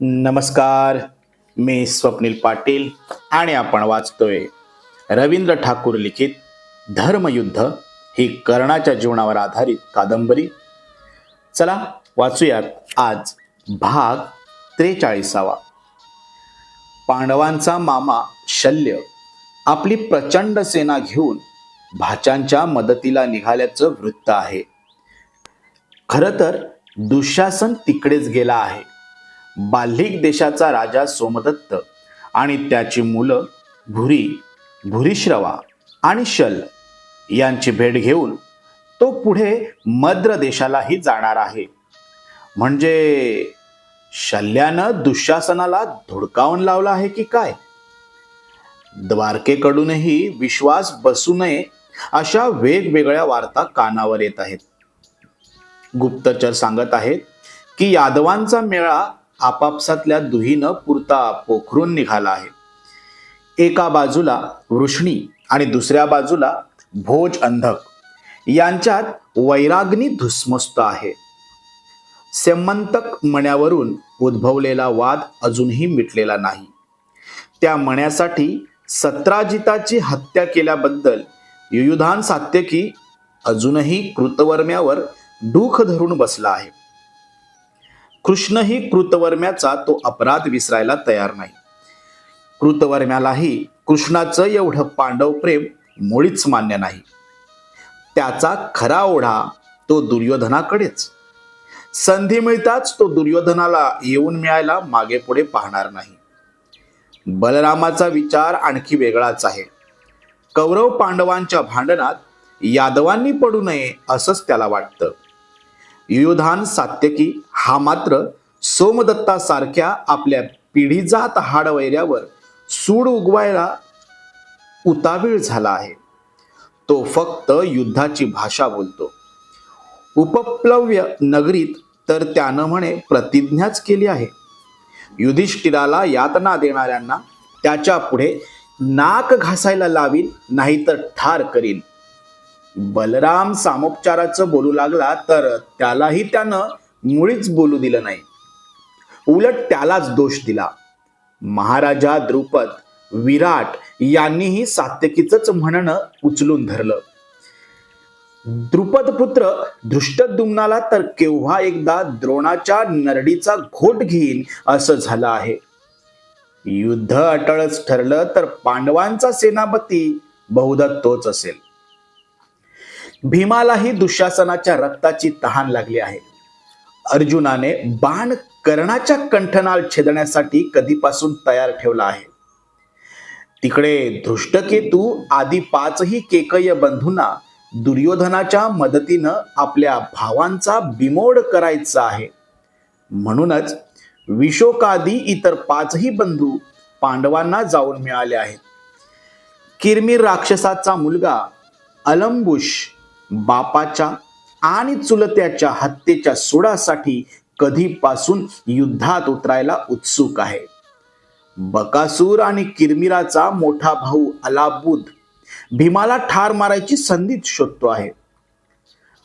नमस्कार मी स्वप्नील पाटील आणि आपण वाचतोय रवींद्र ठाकूर लिखित धर्मयुद्ध ही कर्णाच्या जीवनावर आधारित कादंबरी. चला वाचूयात आज भाग त्रेचाळीसावा. पांडवांचा मामा शल्य आपली प्रचंड सेना घेऊन भाच्यांच्या मदतीला निघाल्याचं वृत्त आहे. खरं तर दुःशासन तिकडेच गेला आहे. बाल्हिक देशाचा राजा सोमदत्त आणि त्याची मुलं भुरी भुरीश्रवा आणि शल यांची भेट घेऊन तो पुढे मद्र देशालाही जाणार आहे. म्हणजे शल्यानं दुःशासनाला धुडकावून लावला आहे की काय? द्वारकेकडूनही विश्वास बसू नये अशा वेगवेगळ्या वार्ता कानावर येत आहेत. गुप्तचर सांगत आहेत की यादवांचा मेळा आपापसातल्या दुहीनं पुरता पोखरून निघाला आहे. एका बाजूला वृष्णी आणि दुसऱ्या बाजूला भोज अंधक. यांच्यात वैराग्नी धुसमस्त आहे. सेमंतक मण्यावरून उद्भवलेला वाद अजूनही मिटलेला नाही. त्या मण्यासाठी सत्राजिताची हत्या केल्याबद्दल युयुधान सात्यकी अजूनही कृतवर्म्यावर डूख धरून बसला आहे. कृष्णही कृतवर्म्याचा तो अपराध विसरायला तयार नाही. कृतवर्म्यालाही कृष्णाचं एवढं पांडव प्रेम मुळीच मान्य नाही. त्याचा खरा ओढा तो दुर्योधनाकडेच. संधी मिळताच तो दुर्योधनाला येऊन मिळायला मागे पुढे पाहणार नाही. बलरामाचा विचार आणखी वेगळाच आहे. कौरव पांडवांच्या भांडणात यादवांनी पडू नये असंच त्याला वाटतं. युयुधान सात्यकी हा मात्र सोमदत्तासारख्या आपल्या पिढीजात हाडवैऱ्यावर सूड उगवायला उतावीळ झाला आहे. तो फक्त युद्धाची भाषा बोलतो. उपप्लव्य नगरीत तर त्यानं म्हणे प्रतिज्ञाच केली आहे. युधिष्ठिराला यातना देणाऱ्यांना त्याच्या पुढे नाक घासायला लावीन नाहीतर ठार करीन. बलराम सामोपचाराचं बोलू लागला तर त्यालाही त्यानं मुळीच बोलू दिलं नाही. उलट त्यालाच दोष दिला. महाराजा द्रुपद विराट यांनीही सात्यकीच म्हणणं उचलून धरलं. द्रुपद पुत्र दृष्टद्युम्नाला तर केव्हा एकदा द्रोणाच्या नरडीचा घोट घेईन असं झालं आहे. युद्ध अटळच ठरलं तर पांडवांचा सेनापती बहुधा तोच असेल. भीमालाही दुःशासनाच्या रक्ताची तहान लागली आहे. अर्जुनाने बाण कर्णाच्या कंठनाल छेदण्यासाठी कधीपासून तयार ठेवला आहे? तिकडे धृष्टकेतू आदी पाचही केकय बंधूंना दुर्योधनाच्या मदतीनं आपल्या भावांचा बिमोड करायचा आहे. म्हणूनच विशोकादी इतर पाचही बंधू पांडवांना जाऊन मिळाले आहेत. किरमीर राक्षसाचा मुलगा अलंबुश बापाच्या आणि चुलत्याच्या हत्येच्या सुडासाठी कधीपासून युद्धात उतरायला उत्सुक आहे. बकासूर आणि किरमिराचा मोठा भाऊ अलाबुद भीमाला ठार मारायची संधीच शोधतो आहे.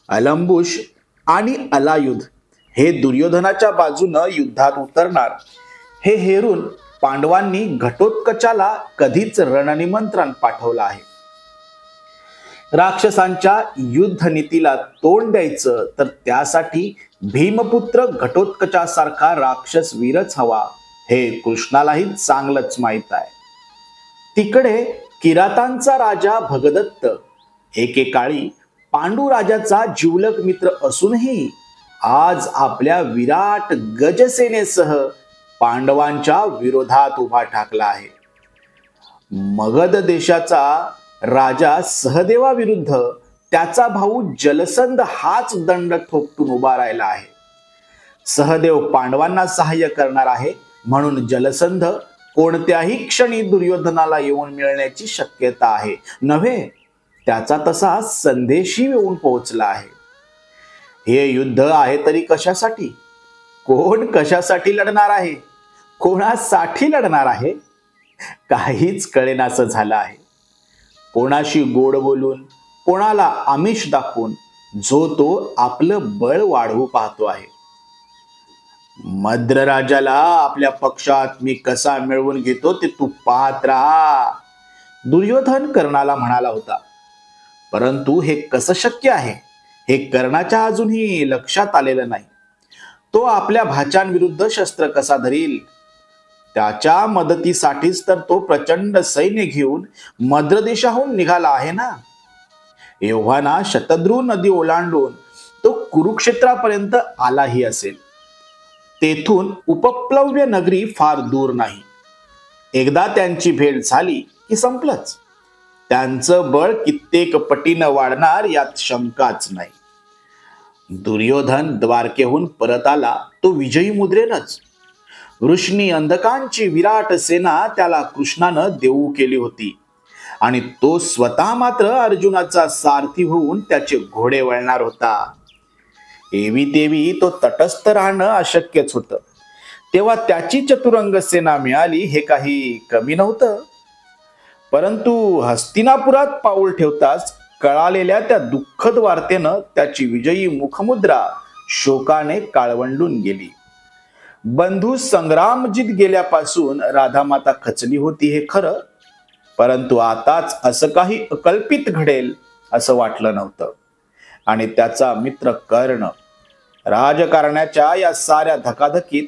अलंबुश आणि अलायुध हे दुर्योधनाच्या बाजूनं युद्धात उतरणार. हे हेरून पांडवांनी घटोत्कचाला कधीच रणनिमंत्रण पाठवलं आहे. राक्षसांच्या युद्ध नीतीला तोंड द्यायचं तर त्यासाठी भीमपुत्र घटोत्कचासारखा राक्षस वीरच हवा. हे कृष्णालाही चांगलंच माहीत आहे. तिकडे किरातांचा राजा भगदत्त एकेकाळी पांडू राजाचा जिवलक मित्र असूनही आज आपल्या विराट गजसेनेसह पांडवांच्या विरोधात उभा ठाकला आहे. मगध देशाचा राजा सहदेवाविरुद्ध त्याचा भाऊ जलसंध हाच दंड ठोकटून उभा राहिला आहे. सहदेव पांडवांना सहाय्य करणार आहे म्हणून जलसंध कोणत्याही क्षणी दुर्योधनाला येऊन मिळण्याची शक्यता आहे. नव्हे त्याचा तसा संदेशही येऊन पोहोचला आहे. हे युद्ध आहे तरी कशासाठी? कोण कशासाठी लढणार आहे? कोणासाठी लढणार आहे? काहीच कळेनासं झालं आहे. कोणाशी गोड बोलून कोणाला आमिष दाखवून जो तो आपलं बळ वाढवू पाहतो आहे. मद्र राजाला आपल्या पक्षात मी कसा मिळवून घेतो ते तू पाहत राहा. दुर्योधन कर्णाला म्हणाला होता परंतु हे कसं शक्य आहे? हे कर्णाच्या अजूनही लक्षात आलेलं नाही. तो आपल्या भाच्यांविरुद्ध शस्त्र कसा धरील? त्याच्या मदतीसाठीच तर तो प्रचंड सैन्य घेऊन मद्रदेशाहून निघाला आहे ना? एव्हाना शतद्रू नदी ओलांडून तो कुरुक्षेत्रापर्यंत आलाही असेल. तेथून उपप्लव्य नगरी फार दूर नाही. एकदा त्यांची भेट झाली की संपलंच. त्यांचं बळ कित्येक पटीनं वाढणार यात शंकाच नाही. दुर्योधन द्वारकेहून परत आला तो विजयी मुद्रेनच. ऋषणी अंधकांची विराट सेना त्याला कृष्णानं देऊ केली होती. आणि तो स्वतः मात्र अर्जुनाचा सारथी होऊन त्याचे घोडे वळणार होता. एवी तेवी तो तटस्थ राहणं अशक्यच होतं. तेव्हा त्याची चतुरंग सेना मिळाली हे काही कमी नव्हतं. परंतु हस्तिनापुरात पाऊल ठेवताच कळालेल्या त्या दुःखद वार्तेनं त्याची विजयी मुखमुद्रा शोकाने काळवंडून गेली. बंधू संग्रामजीत गेल्यापासून राधामाता खचली होती हे खरं परंतु आताच असं काही अकल्पित घडेल असं वाटलं नव्हतं. आणि त्याचा मित्र कर्ण राजकारण्याच्या या साऱ्या धकाधकीत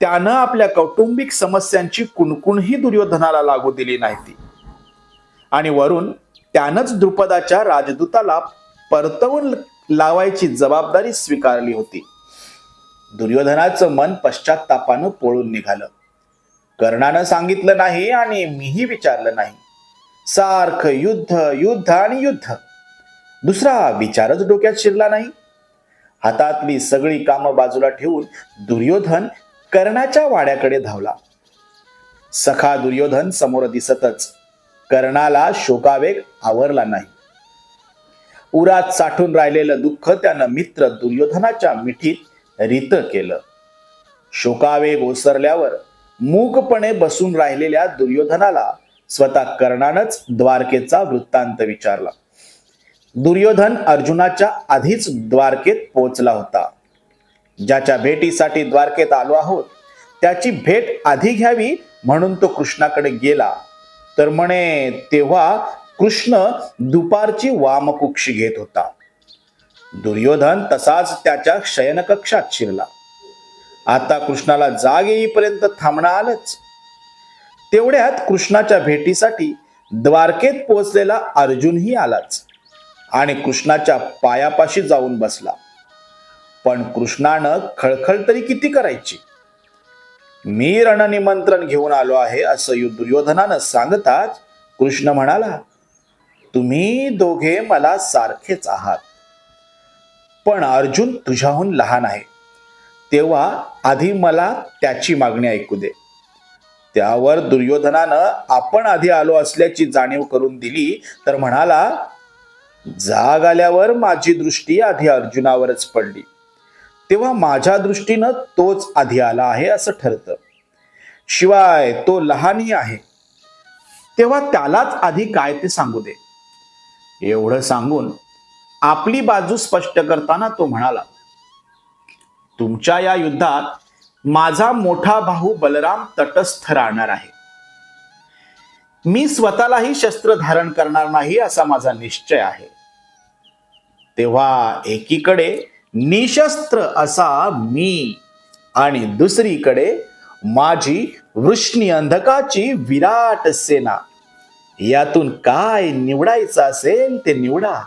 त्यानं आपल्या कौटुंबिक समस्यांची कुणकुणही दुर्योधनाला लागू दिली नाही आणि वरून त्यानंच द्रुपदाच्या राजदूताला परतवून लावायची जबाबदारी स्वीकारली होती. दुर्योधनाचं मन पश्चातापानं पळून निघालं. कर्णानं सांगितलं नाही आणि मीही विचारलं नाही. सारखं युद्ध युद्ध आणि युद्ध. दुसरा विचारच डोक्यात शिरला नाही. हातातली सगळी कामं बाजूला ठेवून दुर्योधन कर्णाच्या वाड्याकडे धावला. सखा दुर्योधन समोर दिसतच. कर्णाला शोकावेग आवरला नाही. उरात साठून राहिलेलं दुःख त्यानं मित्र दुर्योधनाच्या मिठीत रित केलं. शोकावेग ओसरल्यावर मूकपणे बसून राहिलेल्या दुर्योधनाला स्वतः कर्णानच द्वारकेचा वृत्तांत विचारला. दुर्योधन अर्जुनाच्या आधीच द्वारकेत पोचला होता. ज्याच्या भेटीसाठी द्वारकेत आलो आहोत त्याची भेट आधी घ्यावी म्हणून तो कृष्णाकडे गेला. तर म्हणे तेव्हा कृष्ण दुपारची वामकुक्षी घेत होता. दुर्योधन तसाच त्याच्या शयनकक्षात शिरला. आता कृष्णाला जाग येईपर्यंत थांबणं आलंच तेवढ्यात कृष्णाच्या भेटीसाठी द्वारकेत पोहोचलेला अर्जुनही आलाच आणि कृष्णाच्या पायापाशी जाऊन बसला. पण कृष्णानं खळखळ तरी किती करायची? मी रणनिमंत्रण घेऊन आलो आहे असं दुर्योधनानं सांगताच कृष्ण म्हणाला तुम्ही दोघे मला सारखेच आहात. पण अर्जुन तुझ्याहून लहान आहे. तेव्हा आधी मला त्याची मागणी ऐकू दे. त्यावर दुर्योधनानं आपण आधी आलो असल्याची जाणीव करून दिली तर म्हणाला जाग आल्यावर माझी दृष्टी आधी अर्जुनावरच पडली. तेव्हा माझ्या दृष्टीनं तोच आधी आला आहे असं ठरतं. शिवाय तो लहानही आहे. तेव्हा त्यालाच आधी काय ते सांगू दे. एवढं सांगून आपली बाजू स्पष्ट करताना तो म्हणाला तुमच्या या युद्धात माझा मोठा भाऊ बलराम तटस्थ राहणार आहे. मी स्वतःलाही शस्त्र धारण करणार नाही असा माझा निश्चय आहे. तेव्हा एकीकडे निशस्त्र असा मी आणि दुसरीकडे माझी वृष्णी अंधकाची विराट सेना. यातून काय निवडायचं असेल ते निवडा.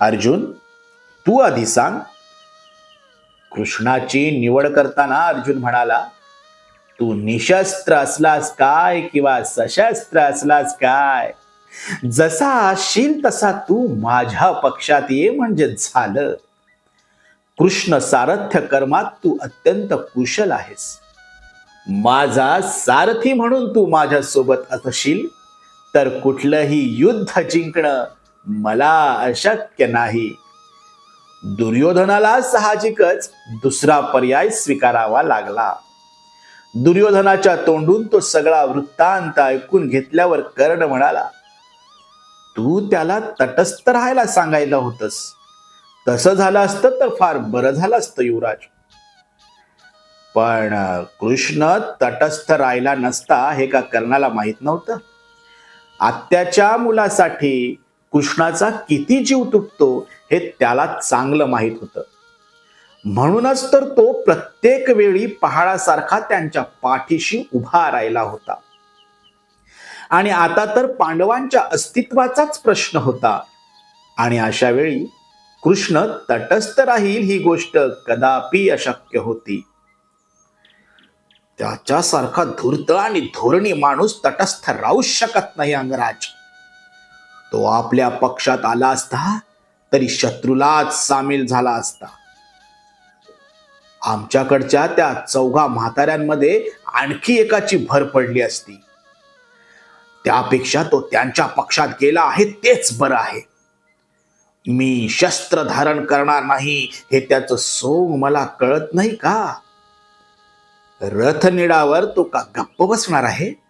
अर्जुन तू आधी सांग. कृष्णाची निवड करताना अर्जुन म्हणाला तू निशस्त्र असलास काय किंवा सशस्त्र असलास काय? जसा असशील तसा तू माझ्या पक्षात ये म्हणजे झालं. कृष्ण सारथ्य कर्मात तू अत्यंत कुशल आहेस. माझा सारथी म्हणून तू माझ्यासोबत असशील तर कुठलंही युद्ध जिंकणं मला अशक्य नाही. दुर्योधनाला साहजिकच दुसरा पर्याय स्वीकारावा लागला. दुर्योधनाच्या तोंडून तो सगळा वृत्तांत ऐकून घेतल्यावर कर्ण म्हणाला तू त्याला तटस्थ राहायला सांगायला होतस. तसं झालं असतं तर फार बरं झालं असतं युवराज. पण कृष्ण तटस्थ राहिला नसता हे का कर्णाला माहीत नव्हतं? आत्याच्या मुलासाठी कृष्णाचा किती जीव तुटतो हे त्याला चांगलं माहीत होतं. म्हणूनच तर तो प्रत्येक वेळी पहाडासारखा त्यांच्या पाठीशी उभा राहिला होता. आणि आता तर पांडवांच्या अस्तित्वाचाच प्रश्न होता. आणि अशा वेळी कृष्ण तटस्थ राहील ही गोष्ट कदापि अशक्य होती. त्याच्यासारखा धूर्त आणि धोरणी माणूस तटस्थ राहूच शकत नाही अंगराज. तो आपल्या पक्षात आला असता तरी शत्रूलाच सामील झाला असता. आमच्याकडच्या त्या चौघा म्हाताऱ्यांमध्ये आणखी एकाची भर पडली असती. त्यापेक्षा तो त्यांच्या पक्षात गेला आहे तेच बरं आहे. मी शस्त्र धारण करणार नाही हे त्याचं सोंग मला कळत नाही का? रथनिडावर तो का गप्प बसणार आहे?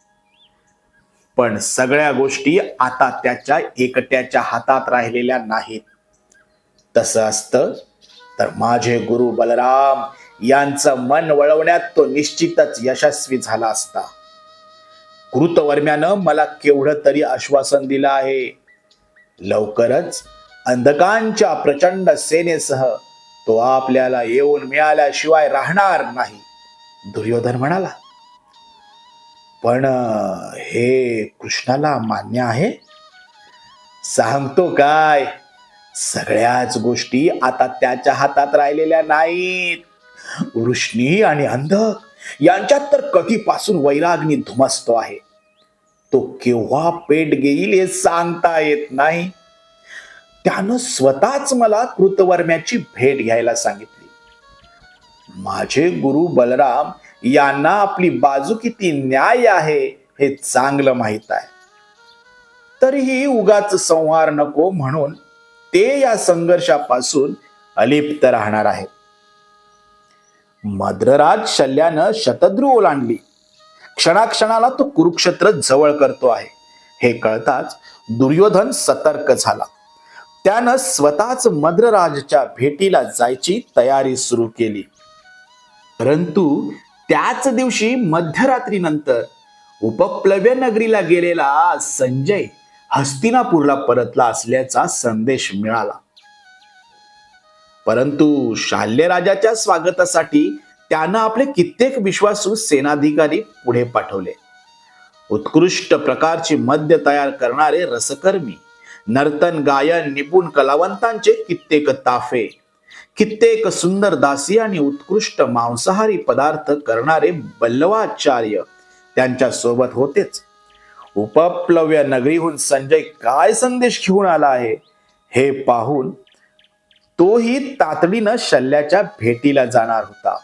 पण सगळ्या गोष्टी आता त्याच्या एकट्याच्या हातात राहिलेल्या नाहीत. तसं असतं तर माझे गुरु बलराम यांचं मन वळवण्यात तो निश्चितच यशस्वी झाला असता. कृतवर्म्यानं मला केवढं तरी आश्वासन दिलं आहे. लवकरच अंधकांच्या प्रचंड सेनेसह तो आपल्याला येऊन मिळाल्याशिवाय राहणार नाही. दुर्योधन म्हणाला पण हे कृष्णाला मान्य आहे. सांगतो काय? सगळ्याच गोष्टी आता त्याच्या हातात राहिलेल्या नाहीत. वृष्णी आणि अंधक यांच्यात तर कधीपासून वैराग्नी धुमसतो आहे. तो केव्हा पेट घेईल हे सांगता येत नाही. त्यानं स्वतःच मला कृतवर्म्याची भेट घ्यायला सांगितली. माझे गुरु बलराम यांना आपली बाजू किती न्याय आहे हे चांगलं माहीत आहे. तरीही उगाच संहार नको म्हणून ते या संघर्षापासून अलिप्त राहणार आहेत. मद्रराज शल्यानं शतद्रू ओलांडली क्षणाक्षणाला तो कुरुक्षेत्र जवळ करतो आहे. हे कळताच दुर्योधन सतर्क झाला. त्यानं स्वतःच मद्रराजच्या भेटीला जायची तयारी सुरू केली. परंतु त्याच दिवशी मध्यरात्रीनंतर उपप्लव्य नगरीला गेलेला संजय हस्तिनापूरला परतला असल्याचा संदेश मिळाला. परंतु शाल्यराजाच्या स्वागतासाठी त्यानं आपले कित्येक विश्वासू सेनाधिकारी पुढे पाठवले. उत्कृष्ट प्रकारची मद्य तयार करणारे रसकर्मी नर्तन गायन निपुण कलावंतांचे कित्येक ताफे कित्येक सुंदर दासी आणि उत्कृष्ट मांसाहारी पदार्थ करणारे बल्लवाचार्य त्यांच्यासोबत होतेच. उपप्लव्य नगरीहून संजय काय संदेश घेऊन आला आहे हे पाहून तोही तातडीनं शल्याच्या भेटीला जाणार होता.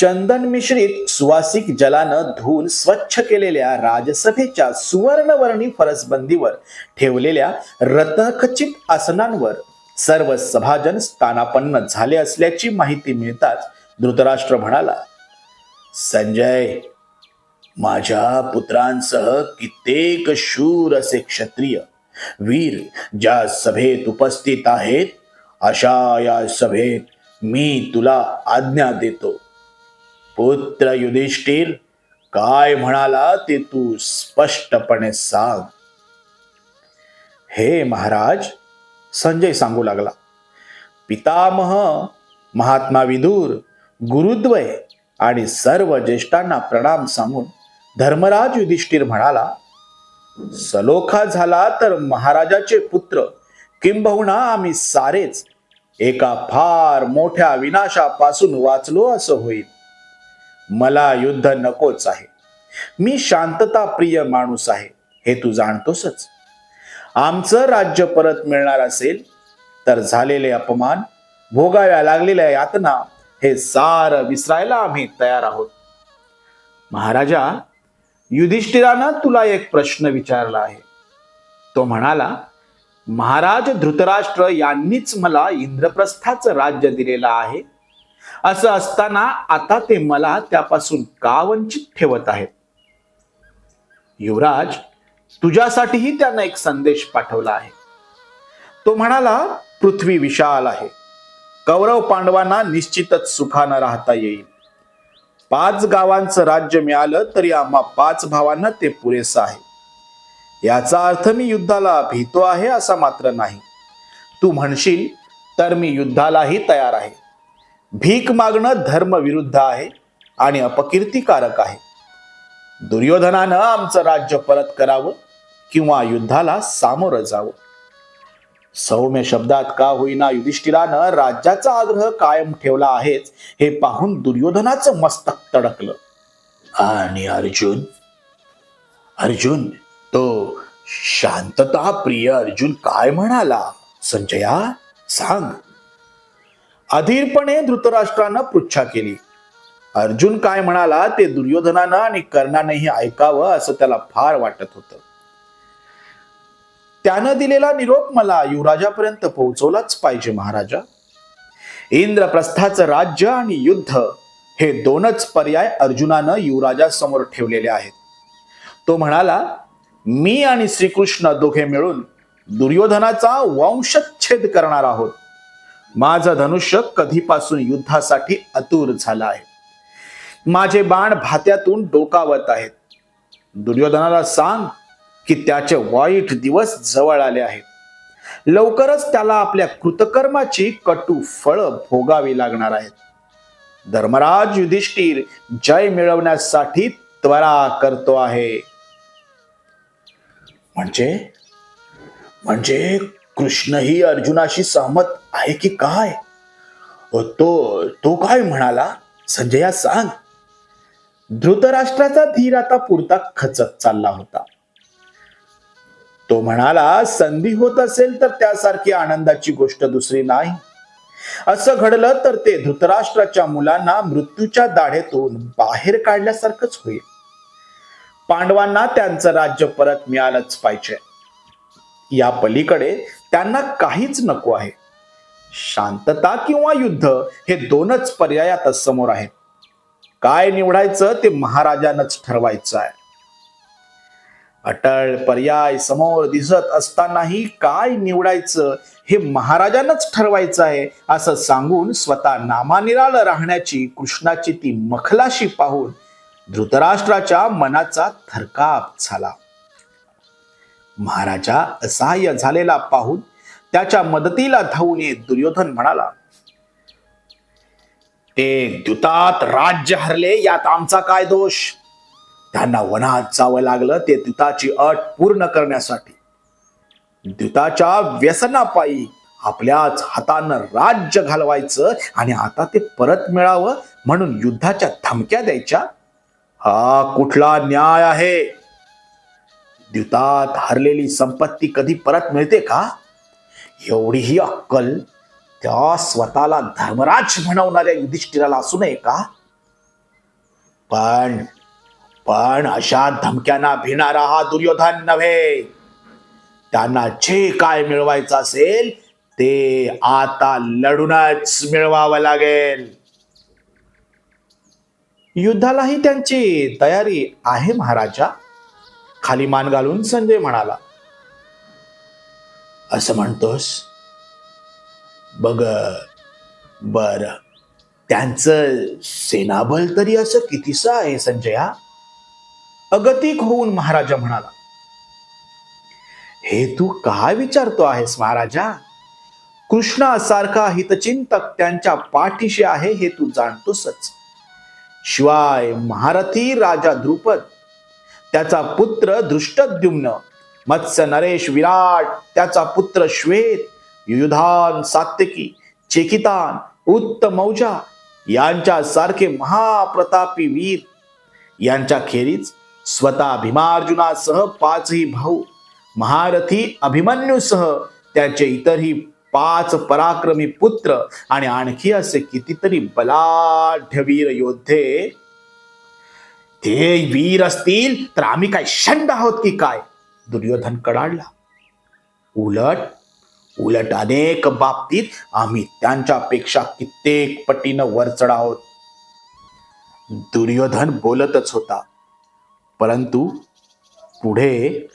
चंदन मिश्रित सुवासिक जलानं धुवून स्वच्छ केलेल्या राजसभेच्या सुवर्णवर्णी फरसबंदीवर ठेवलेल्या रत्नखचित आसनांवर सर्व सभाजन स्थानापन्न झाले असल्याची माहिती मिळताच धृतराष्ट्र म्हणाला संजय माझ्या पुत्रांसह कित्येक शूर असे क्षत्रिय वीर ज्या सभेत उपस्थित आहेत अशा या सभेत मी तुला आज्ञा देतो. पुत्र युधिष्ठिर काय म्हणाला ते तू स्पष्टपणे सांग. हे महाराज संजय सांगू लागला. पितामह महात्मा विदूर गुरुद्वय आणि सर्व ज्येष्ठांना प्रणाम सांगून धर्मराज युधिष्ठिर म्हणाला सलोखा झाला तर महाराजाचे पुत्र किंबहुना आम्ही सारेच एका फार मोठ्या विनाशापासून वाचलो असं होईल. मला युद्ध नकोच आहे. मी शांतता प्रिय माणूस आहे हे तू जाणतोसच. आमचं राज्य परत मिळणार असेल तर झालेले अपमान भोगाव्या लागलेल्या यातना हे सार विसरायला आम्ही तयार आहोत. महाराजा युधिष्ठिरानं तुला एक प्रश्न विचारला आहे. तो म्हणाला महाराज धृतराष्ट्र यांनीच मला इंद्रप्रस्थाचं राज्य दिलेलं आहे असं असताना आता ते मला त्यापासून का वंचित ठेवत आहेत. युवराज तुझ्यासाठीही त्यानं एक संदेश पाठवला आहे. तो म्हणाला पृथ्वी विशाल आहे. कौरव पांडवांना निश्चितच सुखानं राहता येईल. पाच गावांचं राज्य मिळालं तरी आम्हा पाच भावांना ते पुरेसं आहे. याचा अर्थ मी युद्धाला भीतो आहे असा मात्र नाही. तू म्हणशील तर मी युद्धालाही तयार आहे. भीक मागणं धर्मविरुद्ध आहे आणि अपकीर्तिकारक आहे. दुर्योधनानं आमचं राज्य परत करावं किंवा युद्धाला सामोरं जावं. सौम्य शब्दात का होईना युधिष्ठिरानं राज्याचा आग्रह कायम ठेवला आहेच हे पाहून दुर्योधनाचं मस्तक तडकलं. आणि अर्जुन? अर्जुन तो शांतता प्रिय अर्जुन काय म्हणाला? संजया सांग. अधीरपणे धृतराष्ट्रानं पृच्छा केली. अर्जुन काय म्हणाला ते दुर्योधनानं आणि कर्णानेही ऐकावं असं त्याला फार वाटत होतं. त्यानं दिलेला निरोप मला युवराजापर्यंत पोहोचवलाच पाहिजे महाराजा. इंद्रप्रस्थाचं राज्य आणि युद्ध हे दोनच पर्याय अर्जुनानं युवराजासमोर ठेवलेले आहेत. तो म्हणाला मी आणि श्रीकृष्ण दोघे मिळून दुर्योधनाचा वंशच्छेद करणार आहोत. माझं धनुष्य कधीपासून युद्धासाठी अतुर झालं आहे. माझे बाण भात्यातून डोकावत आहेत. दुर्योधनाला सांग की त्याचे वाईट दिवस जवळ आले आहेत. लवकरच त्याला आपल्या कृतकर्माची कटू फळं भोगावी लागणार आहेत. धर्मराज युधिष्ठिर जय मिळवण्यासाठी त्वरा करतो आहे. म्हणजे? म्हणजे कृष्णही अर्जुनाशी सहमत आहे की काय? तो तो काय म्हणाला? संजया सांग. धृतराष्ट्राचा धीर आता पुरता खचत चालला होता. तो म्हणाला संधी होत असेल तर त्यासारखी आनंदाची गोष्ट दुसरी नाही. असं घडलं तर ते धृतराष्ट्राच्या मुलांना मृत्यूच्या दाढेतून बाहेर काढल्यासारखंच होईल. पांडवांना त्यांचं राज्य परत मिळालंच पाहिजे. या पलीकडे त्यांना काहीच नको आहे. शांतता किंवा युद्ध हे दोनच पर्याय आता समोर आहेत. काय निवडायचं ते महाराजांनाच ठरवायचं आहे. अटळ पर्याय समोर दिसत असतानाही काय निवडायचं हे महाराजांनाच ठरवायचं आहे असं सांगून स्वतः नामानिराळ राहण्याची कृष्णाची ती मखलाशी पाहून धृतराष्ट्राच्या मनाचा थरकाप झाला. महाराजा असहाय्य झालेला पाहून त्याच्या मदतीला धावून येत दुर्योधन म्हणाला ते द्युतात राज्य हरले यात आमचा काय दोष? त्यांना वनात जावं लागलं ते द्युताची अट पूर्ण करण्यासाठी. द्युताच्या व्यसनापायी आपल्याच हातानं राज्य घालवायचं आणि आता ते परत मिळावं म्हणून युद्धाच्या धमक्या द्यायच्या? हा कुठला न्याय आहे? द्युतात हरलेली संपत्ती कधी परत मिळते का? एवढीही अक्कल त्या स्वतःला धर्मराज म्हणवणाऱ्या युधिष्ठिराला असू नये का? पण पण अशा धमक्यांना भिणारा हा दुर्योधन नव्हे. त्यांना जे काय मिळवायचं असेल ते आता लढूनच मिळवावं लागेल. युद्धालाही त्यांची तयारी आहे महाराजा. खाली मान घालून संजय म्हणाला असं म्हणतोस? बघ बर. त्यांचं सेनाबल तरी असं कितीसं आहे संजया? अगतिक होऊन महाराजा म्हणाला हे तू काय विचारतो आहेस महाराजा? कृष्णासारखा हितचिंतक त्यांच्या पाठीशी आहे हे तू जाणतोसच. शिवाय महारथी राजा द्रुपद त्याचा पुत्र दृष्टद्युम्न मत्स्य नरेश विराट त्याचा पुत्र श्वेत युधान सात्यकी चेकितान उत्तमौजा यांच्या सारखे महाप्रतापी वीर. यांच्या खेरीज स्वतः भीमार्जुनासह पाचही भाऊ महारथी अभिमन्यूसह त्याचे इतरही पाच पराक्रमी पुत्र आणि आणखी असे कितीतरी बलाढ्य वीर योद्धे. ते वीर असतील तर आम्ही काय शंड आहोत की काय? दुर्योधन कडाडला. उलट उलट अनेक बाबतीत आम्ही त्यांच्यापेक्षा कित्येक पटीनं वर चढावत दुर्योधन बोलतच होता परंतु पुढे